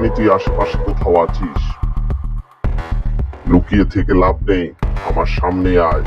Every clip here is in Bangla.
জানি তুই আশেপাশে কোথাও আছিস? লুকিয়ে থেকে লাভ নেই। আমার সামনে আয়।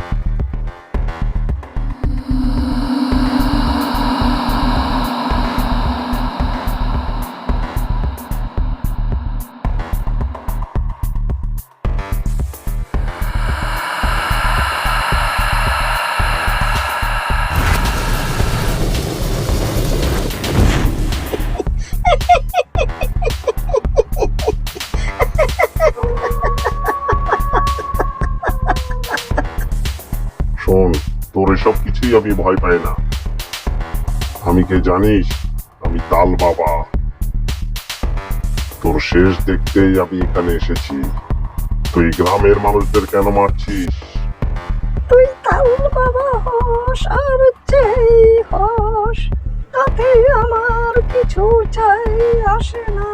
শোন, তোর এসব কিছুই আমি ভয় পাই না। আমি কে জানিস? আমি তাল বাবা। তোর শেষ দেখতেই আমি এখানে এসেছি। তুই গ্রামের মানুষদের কেন মারছিস? তুই তাউল বাবা হস, আর যেই হস, তাতে আমার কিছু চাই আসে না।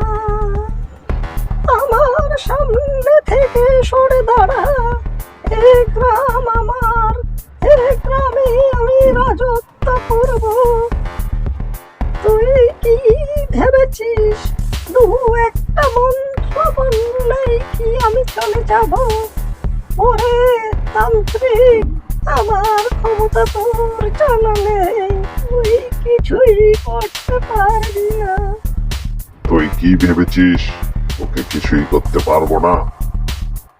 আমার সামনে থেকে সরে দাঁড়া, এ গ্রাম আমার গ্রামে আমি রাজত্ব করব। তুই কি ভেবেছিস? দু একটা মন্ত্র বললেই কি আমি চলে যাব? ওরে তান্ত্রিক, আমার ক্ষমতা তোর জানা নেই। তুই কিছুই করতে পারবি না। তুই কি ভেবেছিস? ওকে কিছুই করতে পারব না।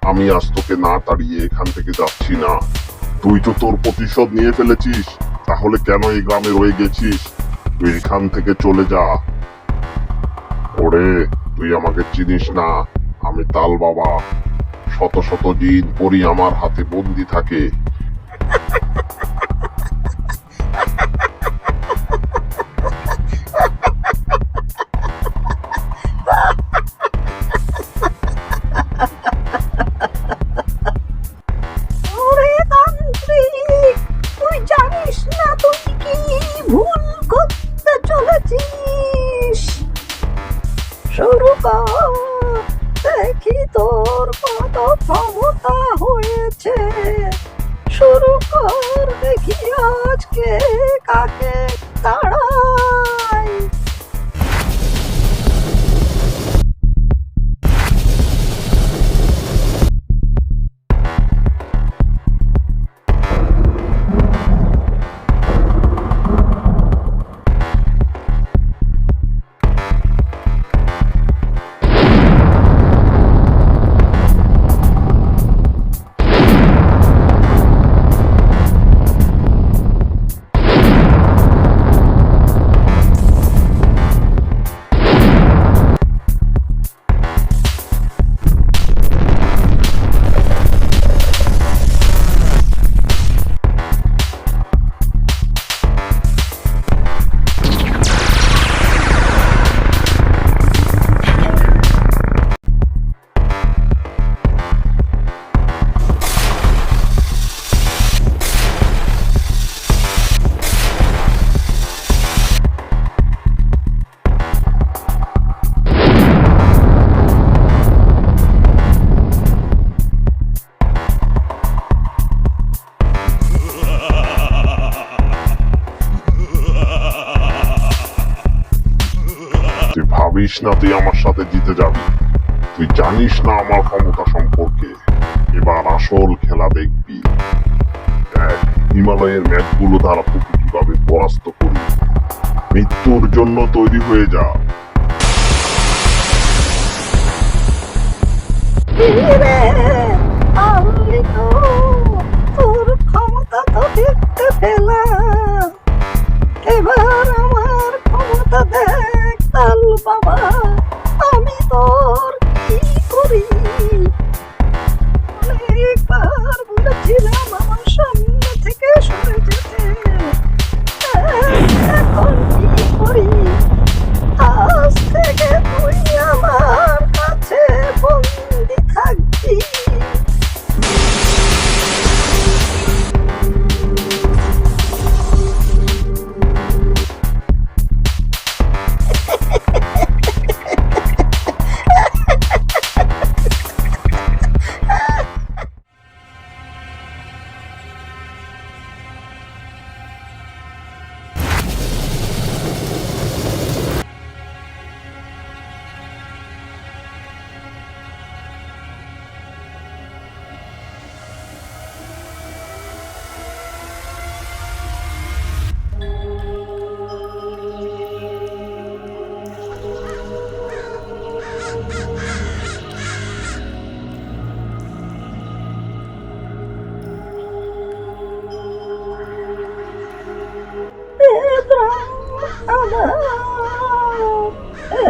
আমি আজ তোকে না তাড়িয়ে এখান থেকে যাচ্ছি না। তুই তো তোর প্রতিশোধ নিয়ে ফেলেছিস। তাহলে কেন এই গ্রামে রয়ে গেছিস? তুই এখান থেকে চলে যা। ওরে, তুই আমাকে চিনিস না। আমি তাল বাবা। শত শত দিন পরি আমার হাতে বন্দি থাকে। ভুল তুই ভাবিস না তুই আমার সাথে জিতে যাবি। তুই জানিস না আমার ক্ষমতা সম্পর্কে। এবার আসল খেলা দেখবি। দেখ, হিমালয়ের ম্যাচগুলো দ্বারা তোকে কীভাবে পরাস্ত করি মৃত্যুর জন্য তৈরি হয়ে যা। আমি তোর ক্ষমতা তো দেখতে পেলাম। এবার আমার ক্ষমতা দেখ। তাল বাবা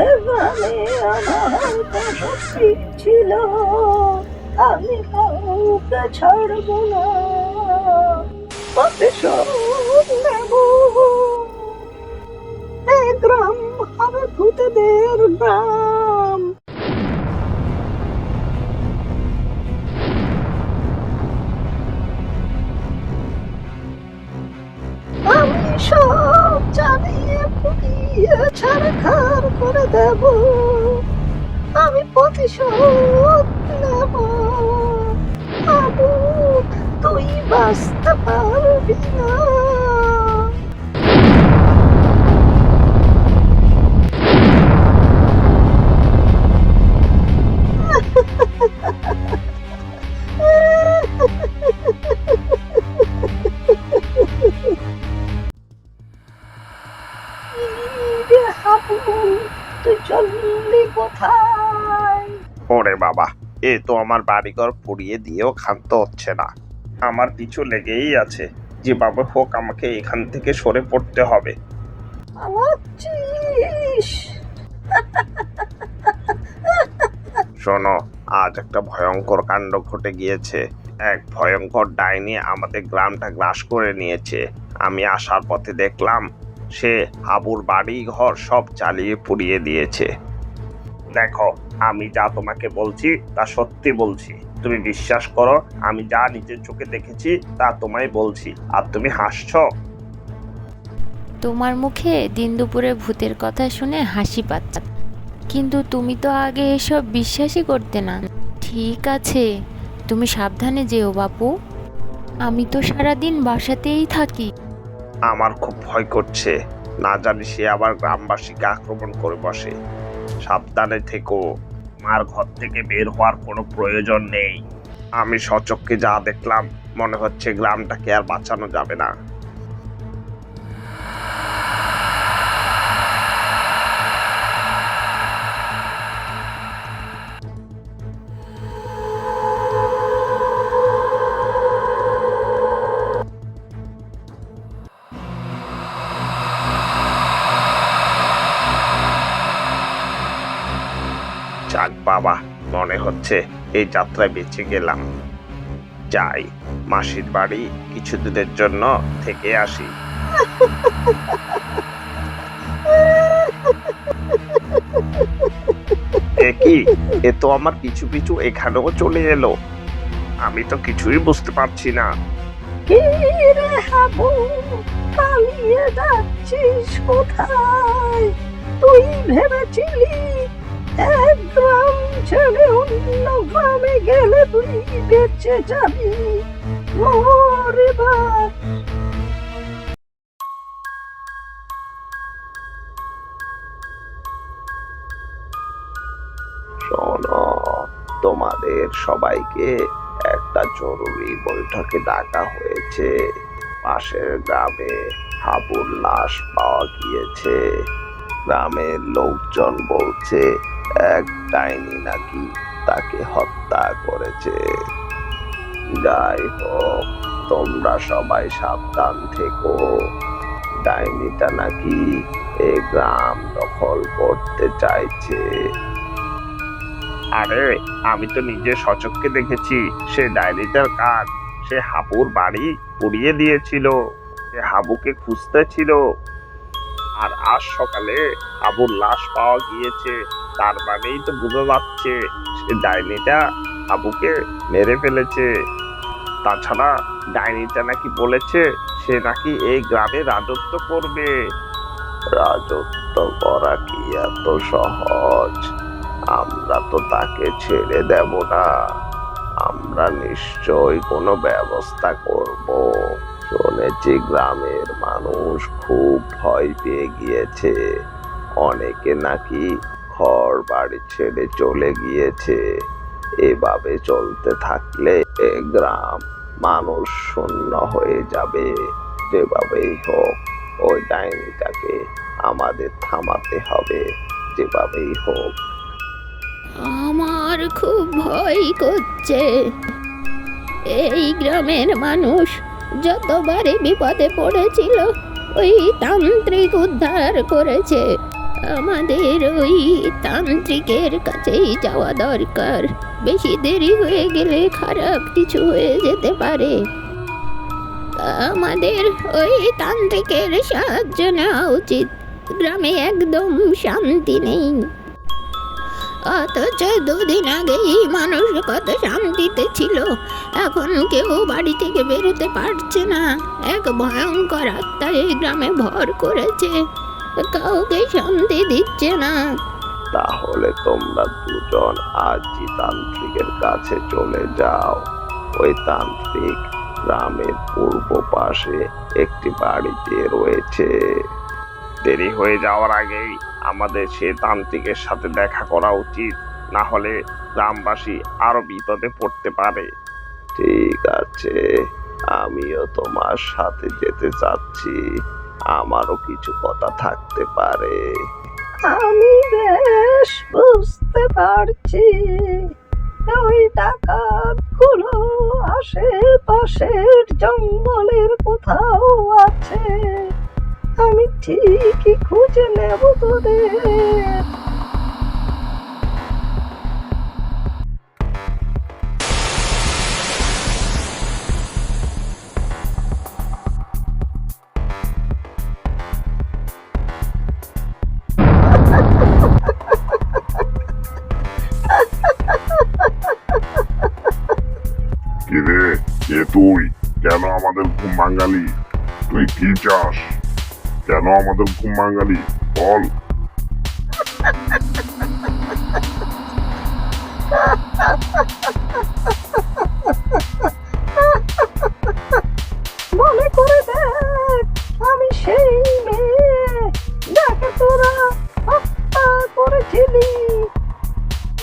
এখানে আমার বসতি ছিল। আমি কাউকে ছাড়বো না। প্রতিশোধ নেব এই গ্রাম হবে ভূতদের গ্রাম। দেব। আমি প্রতিশোধ নেব। আবু তুই বাঁচতে পারবি না। এ তো আমার বাড়িঘর পুড়িয়ে দিয়েও ক্ষান্ত হচ্ছে না। আমার পিছু লেগেই আছে যে যেভাবে হোক আমাকে এখান থেকে সরে পড়তে হবে। শোনো আজ একটা ভয়ঙ্কর কাণ্ড ঘটে গিয়েছে। এক ভয়ঙ্কর ডাইনি আমাদের গ্রামটা গ্রাস করে নিয়েছে। আমি আসার পথে দেখলাম সে হাবুর বাড়ি ঘর সব চালিয়ে পুড়িয়ে দিয়েছে। দেখো আমি যা তোমাকে বলছি তা সত্যি বলছি। তুমি বিশ্বাস করো আমি যা নিজের চোখে দেখেছি তা তোমায় বলছি। আর তুমি হাসছো? তোমার মুখে দিন দুপুরে ভূতের কথা শুনে হাসি পাচ্ছে। কিন্তু তুমি তো আগে এসব বিশ্বাসই করতে না। ঠিক আছে তুমি সাবধানে যেও বাপু। আমি তো সারাদিন বাসাতেই থাকি। আমার খুব ভয় করছে। না জানি সে আবার গ্রামবাসীকে আক্রমণ করে বসে। সাবধানে থেকো। মার ঘর থেকে বের হওয়ার কোনো প্রয়োজন নেই। আমি সচক্ষে যা দেখলাম, মনে হচ্ছে গ্রামটাকে আর বাঁচানো যাবে না। হচ্ছে এই যাত্রায় বেঁচে গেলাম। যাই, মাসির বাড়ি কিছুদিনের জন্য থেকে আসি। এ কি? এ তো আমার পিছু পিছু এখানেও চলে এলো। আমি তো কিছুই বুঝতে পারছি না। তুই ভেবেছিলি গ্রাম অন্য গ্রামে গেলে তুই বেঁচে যাবি। তোমাদের সবাইকে একটা জরুরি বৈঠকে ডাকা হয়েছে। পাশের গ্রামে হাবুর লাশ পাওয়া গিয়েছে। গ্রামের লোকজন বলছে এক ডাইনি নাকি তাকে হত্যা করেছে। যাই হোক তোমরা সবাই সাবধান থেকো। ডাইনিটা নাকি এই গ্রাম দখল করতে চাইছে। আরে, আমি তো নিজে সচক্ষে দেখেছি। সে ডাইনিটার কাজ, সে হাবুর বাড়ি পুড়িয়ে দিয়েছিল। সে হাবুকে খুঁজতে ছিল। আর আজ সকালে হাবুর লাশ পাওয়া গিয়েছে। তার মানেই তো বোঝা যাচ্ছে সে ডাইনিটা হাবুকে মেরে ফেলেছে। তাছাড়া ডাইনিটা নাকি বলেছে সে নাকি এই গ্রামে রাজত্ব করবে। রাজত্ব করা কি এত সহজ? আমরা তো তাকে ছেড়ে দেব না। আমরা নিশ্চয়ই কোনো ব্যবস্থা করব। শুনেছি গ্রামের মানুষ খুব ভয় পেয়ে গিয়েছে। অনেকে নাকি ঘর বাড়ি ছেড়ে চলে গিয়েছে। এভাবে চলতে থাকলে গ্রাম মানুষ শূন্য হয়ে যাবে। যেভাবেই হোক, ওই ডাইনিটাকে আমাদের থামাতে হবে। যেভাবেই হোক। আমার খুব ভয় করছে। এই গ্রামের মানুষ যতবারই বিপদে পড়েছিল, ওই তান্ত্রিক উদ্ধার করেছে। আমাদের ওই তান্ত্রিকের কাছেই যাওয়া দরকার। বেশি দেরি হয়ে গেলে খারাপ কিছু হয়ে যেতে পারে। আমাদের ওই তান্ত্রিকের সাহায্য নেওয়া উচিত। গ্রামে একদম শান্তি নেই। অথচ দুদিন আগেই মানুষ কত শান্তিতে ছিল। এখন কেউ বাড়ি থেকে বেরোতে পারছে না। এক ভয়ঙ্কর আত্মা এই গ্রামে ভর করেছে। কাউকে শান্তি দিচ্ছে না। তাহলে তোমরা দুজন আজই তান্ত্রিকের কাছে চলে যাও। ওই তান্ত্রিক গ্রামের পূর্ব পাশে একটি বাড়িতে রয়েছে। দেরি হয়ে যাওয়ার আগেই আমাদের সে তান্ত্রিকের সাথে দেখা করা উচিত। না হলে গ্রামবাসী আরও বিপদে পড়তে পারে। ঠিক আছে, আমিও তোমার সাথে যেতে চাচ্ছি। আমারও কিছু কথা থাকতে পারে। আমি বেশ বুঝতে পারছি। ওই ডাকাতগুলো আশেপাশের জঙ্গলের কোথাও আছে। আমি ঠিকই খুঁজে নেব তোদের। আমাদের ঘুম ভাঙালি বল মনে করে দেখ আমি সেই মেয়ে। যাকে তোরা হত্যা করেছিলি।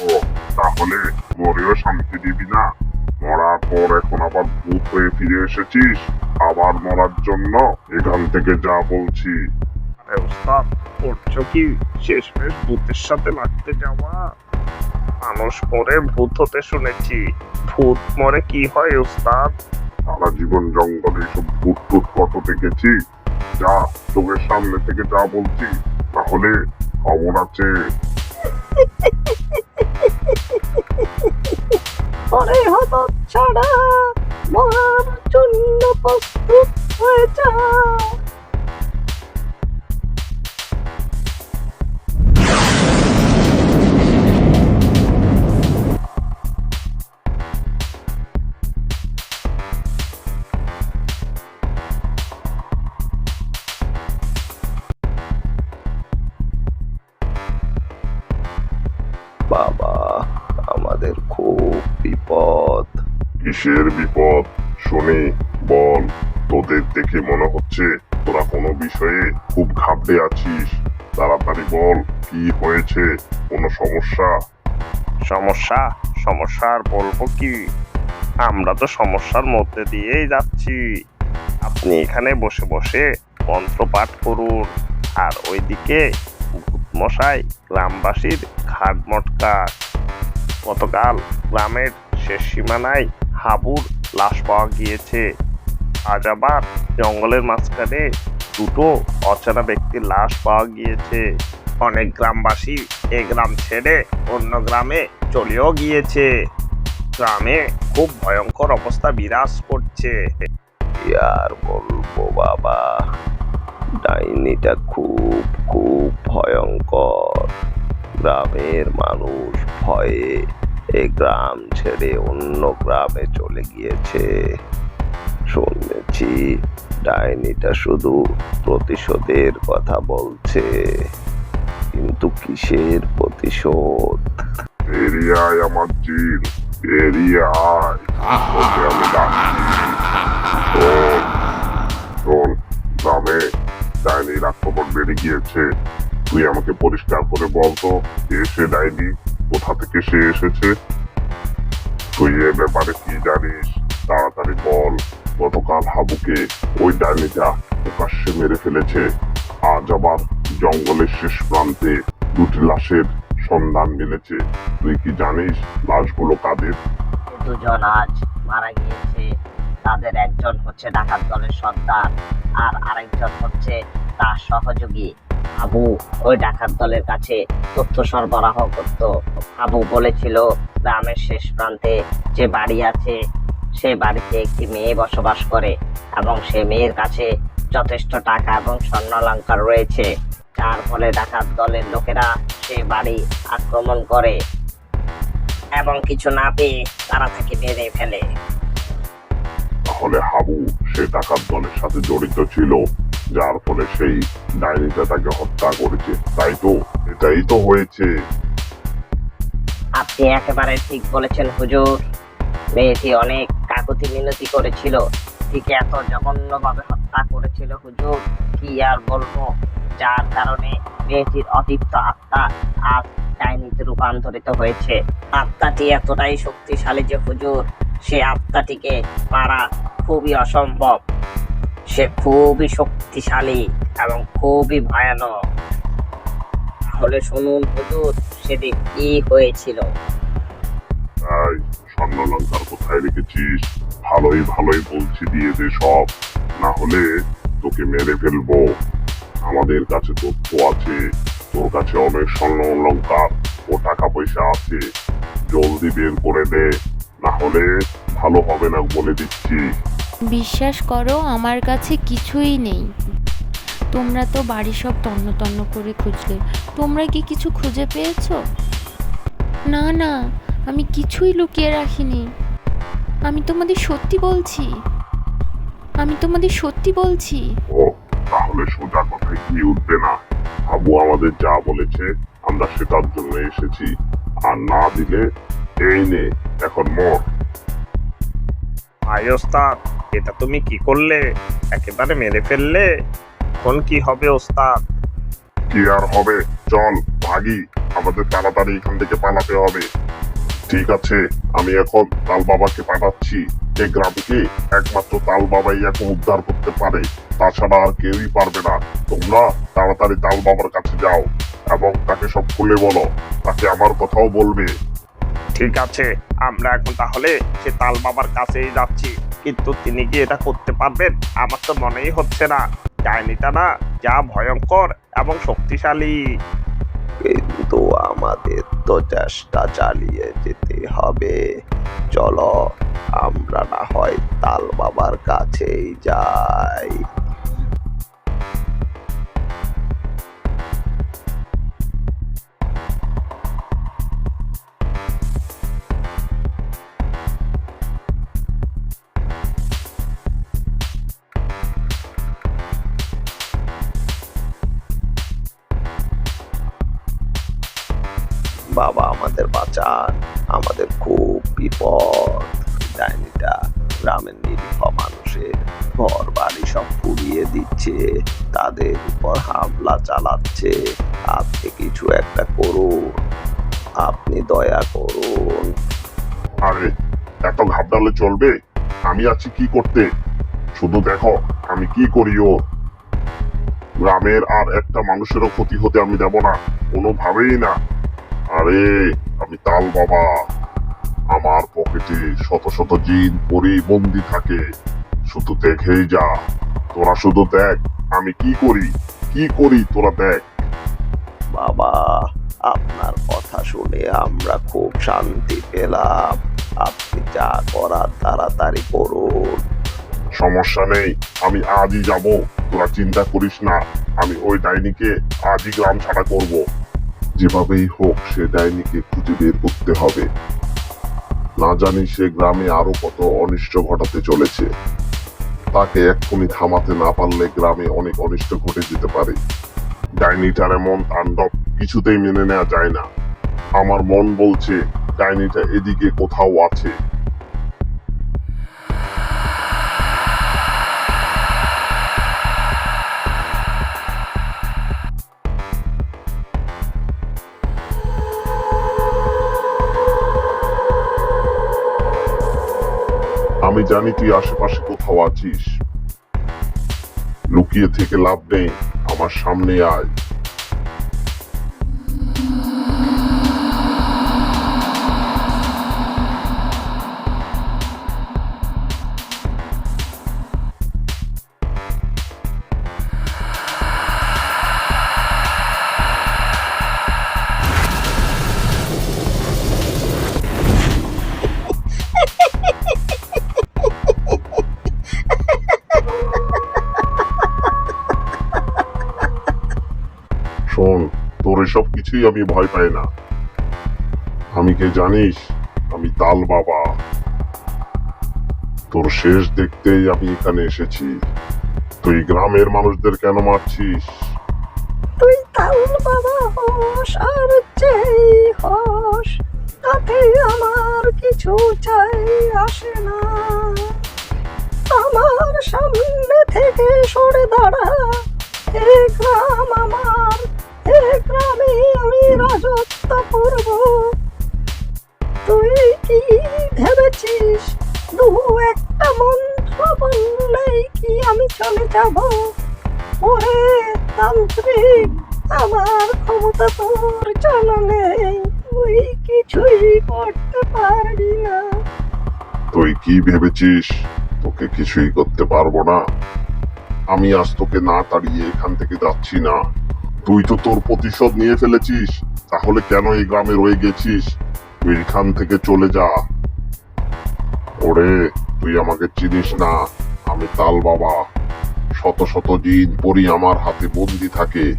ও তাহলে মরেও শান্তি দিবি না। মরার পর এখন আবার ভূত হয়ে ফিরে এসেছিস আবার মরার জন্য। থেকে যা বলছি। ওস্তাদ কি? শেষমেশ ভূতের সাথে লাগতে যাওয়া? মানুষ মরে, ভূত শুনেছি। ভূত মরে কি হয়, ওস্তাদ? সারা জীবন জঙ্গলে সব ভূত টুত কত দেখেছি? যা, চোখের সামনে থেকে যা বলছি, তাহলে খবর আছে। হয়েছে কোনো সমস্যা? সমস্যা? সমস্যা আর বলব কি? আমরা তো সমস্যার মধ্যে দিয়েই যাচ্ছি। আপনি এখানে বসে বসে মন্ত্র পাঠ করুন। আর ওইদিকে মশাই গ্রামবাসীর ঘাট মটকা। গতকাল গ্রামের শেষ সীমানায় হাবুর লাশ পাওয়া গিয়েছে। আজ আবার জঙ্গলের মাঝখানে দুটো অচেনা ব্যক্তির লাশ পাওয়া গিয়েছে। অনেক গ্রামবাসী এ গ্রাম ছেড়ে অন্য গ্রামে চলেও গিয়েছে। গ্রামে খুব ভয়ঙ্কর অবস্থা বিরাজ করছে। আর বলব বাবা? ডাইনিটা খুব খুব ভয়ঙ্কর। গ্রামের মানুষ ভয়ে এই গ্রাম ছেড়ে অন্য গ্রামে চলে গিয়েছে। শুনেছি, ডাইনিটা শুধু প্রতিশোধের কথা বলছে। কিন্তু কিসের প্রতিশোধ? এরিয়ায় আমার জিল এরিয়ায়। বেড়ে গিয়েছে। তুই আমাকে পরিষ্কার করে বলতো কে সে ডাইনি, কোথা থেকে সে এসেছে? তুই ব্যাপারে কি জানিস? তাড়াতাড়ি বল, গতকাল হাবুকে ওই ডাইনিটা প্রকাশ্যে মেরে ফেলেছে। আজ আবার জঙ্গলের শেষ প্রান্তে দুটি লাশের সন্ধান মিলেছে। তুই কি জানিস লাশগুলো কাদের? দুজন আজ মারা গিয়েছে। তাদের একজন হচ্ছে ডাকাত দলের সর্দার আর আরেকজন হচ্ছে তার সহযোগী। আবু ওই ডাকাত দলের কাছে তথ্য সরবরাহ করত। আবু বলেছিল, গ্রামের শেষ প্রান্তে যে বাড়ি আছে, সে বাড়িতে একটি মেয়ে বসবাস করে এবং সে মেয়ের কাছে যথেষ্ট টাকা এবং স্বর্ণালঙ্কার রয়েছে। যার ফলে ডাকাত দলের লোকেরা সে বাড়ি আক্রমণ করে এবং কিছু না পেয়ে তারা তাকে মেরে ফেলে। তাহলে হাবু সে ডাকাত দলের সাথে জড়িত ছিল যার ফলে সেই ডাইনিটা তাকে হত্যা করেছে তাই তো? এটাই তো হয়েছে। আপনি একেবারে ঠিক বলেছেন হুজুর। মেয়েটি অনেক কাকুতি মিনতি করেছিল। ঠিক এত জঘন্যভাবে হত্যা করেছিল হুজুর, কি আর বলব? যার কারণে মেয়েটির অতিপ্ত আত্মা আজ ডাইনিতে রূপান্তরিত হয়েছে। আত্মাটি এতটাই শক্তিশালী যে হুজুর, সে আত্মাটিকে মারা খুবই অসম্ভব। সে খুবই শক্তিশালী এবং খুবই ভয়ানক। তাহলে শুনুন হুজুর, সেদিন কি হয়েছিল? কোথায় রেখেছিস? ভালোই ভালোই বলছি দিয়ে দে সব। না হলে তোকে মেরে ফেলব। আমাদের কাছে তথ্য আছে। তোর কাছে অনেক স্বর্ণ অলঙ্কার ও টাকা পয়সা আছে। জলদি বের করে দে। না হলে ভালো হবে না বলে দিচ্ছি। বিশ্বাস করো, আমার কাছে কিছুই নেই। তোমরা তো বাড়ি সব তন্ন তন্ন করে খুঁজলে। তোমরা কি কিছু খুঁজে পেয়েছ? না না, আমি কিছুই লুকিয়ে রাখিনি। আমি তোমাদের সত্যি বলছি। আমি তোমাদের সত্যি বলছি। ও তাহলে সোজা কথায় কি উঠবে না? আবু আমাদের যা বলেছে আমরা সেটার জন্য এসেছি। আর না দিলে এই নে এখন মর। ভাই ওস্তাদ এটা তুমি কি করলে? একেবারে মেরে ফেললে? এখন কি হবে ওস্তাদ? কি আর হবে? চল ভাগি আমাদের তাড়াতাড়ি এখান থেকে পালাতে হবে। ঠিক আছে, আমি এখন তাল বাবাকে পাঠাচ্ছি। এই গ্রামকে একমাত্র তাল বাবাই এখন উদ্ধার করতে পারে। তাছাড়া আর কেউই পারবে না। তোমরা তাড়াতাড়ি তাল বাবার কাছে যাও এবং তাকে সব খুলে বলো। তাকে আমার কথাও বলবে। ঠিক আছে, আমরা এখন তাহলে সে তাল বাবার কাছেই যাচ্ছি। কিন্তু তিনি কি এটা করতে পারবেন? আমার তো মনেই হচ্ছে না। ডাইনিটা না যা ভয়ঙ্কর এবং শক্তিশালী। কিন্তু আমাদের তো চেষ্টা চালিয়ে যেতে হবে। চলো, আমরা না হয় তাল বাবার কাছেই যাই। তাদের উপর হামলা চালাচ্ছে। আপনি কিছু একটা করুন। আপনি দয়া করুন। আরে, এত ঘাবড়ালে চলবে? আমি আছি কি করতে? শুধু দেখো, আমি কি করি ওর গ্রামের আর একটা মানুষেরও ক্ষতি হতে আমি দেব না, কোনোভাবেই না। আরে, আমি তাল বাবা। আমার পকেটে শত শত জিন পরি বন্দি থাকে। শুধু দেখেই যা, তোরা শুধু দেখ। আমি কি করি? কি করি তোরা দেখ। বাবা আপনার কথা শুনে আমরা খুব শান্তি পেলাম। আপনি যা করার তাড়াতাড়ি করুন। সমস্যা নেই আমি আজই যাব। তোরা চিন্তা করিস না আমি ওই ডাইনিকে আজই গ্রাম ছাড়া করব। যেভাবেই হোক সে ডাইনিকে খুঁজে বের করতে হবে। না জানি সে গ্রামে আরও কত অনিষ্ট ঘটাতে চলেছে। তাকে এক্ষুনি থামাতে না পারলে গ্রামে অনেক অনিষ্ট ঘটে যেতে পারে। ডাইনিটার এমন তাণ্ডব কিছুতেই মেনে নেওয়া যায় না। আমার মন বলছে, ডাইনিটা এদিকে কোথাও আছে। জানি তুই আশেপাশে কোথাও আছিস। লুকিয়ে থেকে লাভ নেই। আমার সামনে আয়। কিছুই আমি ভয় পাই না। আমি কে জানিস? আমি তাল বাবা। তোর শেষ দেখতেই আমি এখানে এসেছি। তুই গ্রামের মানুষদের কেন মারছিস? তুই তাল বাবা হস, আর যেই হস, তাতে আমার কিছু চাই আসে না। আমার সামনে থেকে সরে দাঁড়া, এ গ্রাম আমার গ্রামে আমি রাজত্ব করব তুই কি ভেবেছিস দু একটা মন্ত্র বললেই কি আমি চলে যাব ওরে তান্ত্রিক আমার ক্ষমতা তোর জানা নেই তুই কিছুই করতে পারবি না তুই কি ভেবেছিস? তোকে কিছুই করতে পারব না। আমি আজ তোকে না তাড়িয়ে এখান থেকে যাচ্ছি না। তুই তো তোর প্রতিশোধ নিয়ে ফেলেছিস। তাহলে কেন এই গ্রামে রয়ে গেছিস? তুই থেকে চলে যা। ওরে, তুই আমাকে চিনিস না। আমি তাল বাবা। শত শত দিন পরই আমার হাতে বন্দি থাকে।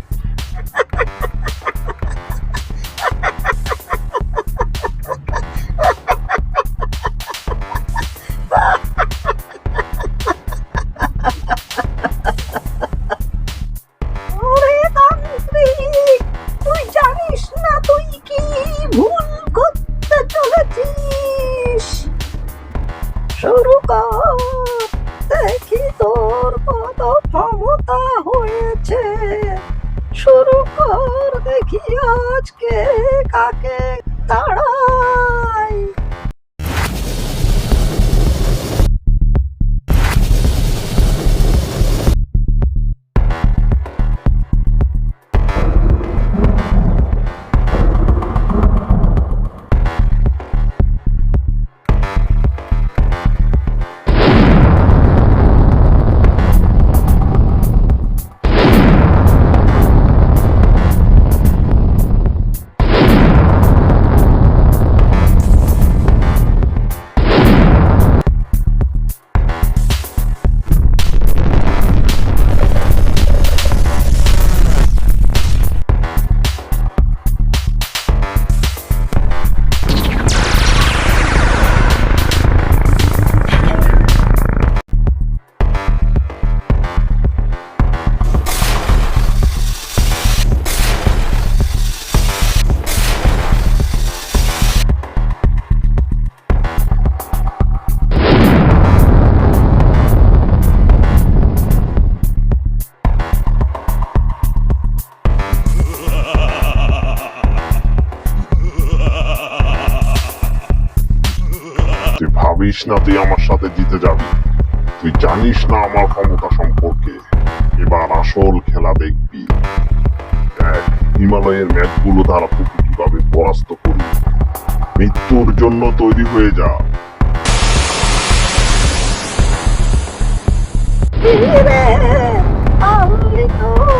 না তুই আমার সাথে জিতে যাবি। তুই জানিস না আমার ক্ষমতা সম্পর্কে। এবার আসল খেলা দেখবি। দেখ, হিমালয়ের ম্যাচগুলো তারা তোকে কীভাবে পরাস্ত করি। মৃত্যুর জন্য তৈরি হয়ে যা। রে আমি তো